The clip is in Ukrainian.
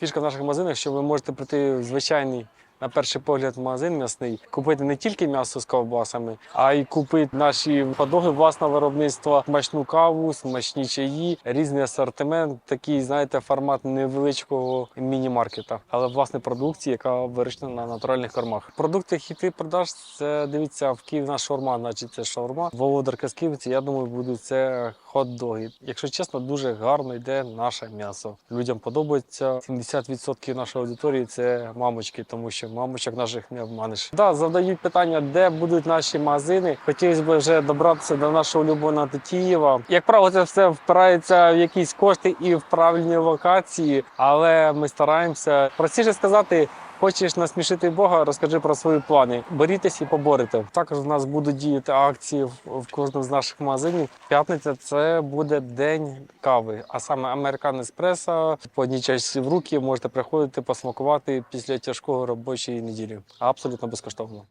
Фішка в наших магазинах, що ви можете прийти в звичайний. На перший погляд магазин м'ясний, купити не тільки м'ясо з ковбасами, а й купити наші подоги власного виробництва, смачну каву, смачні чаї, різний асортимент, такий, знаєте, формат невеличкого міні-маркета, але власне продукції, яка вирощена на натуральних кормах. Продукти хіти продаж це дивіться в Київ наш шаурма, значить це шаурма. Володарка з Київці, я думаю, будуть це хот-доги. Якщо чесно, дуже гарно йде наше м'ясо. Людям подобається 70% нашої аудиторії це мамочки, тому що мамочок наших не обманеш. Да, задають питання, де будуть наші магазини. Хотілося б вже добратися до нашого улюбленого Києва. Як правило, це все впирається в якісь кошти і в правильні локації, але ми стараємося. Простіше сказати. Хочеш насмішити Бога, розкажи про свої плани. Борітесь і поборете. Також у нас будуть діяти акції в- кожному з наших магазинів. П'ятниця це буде день кави, а саме американ еспресо. По одній часі в руки можете приходити посмакувати після тяжкого робочої неділі. Абсолютно безкоштовно.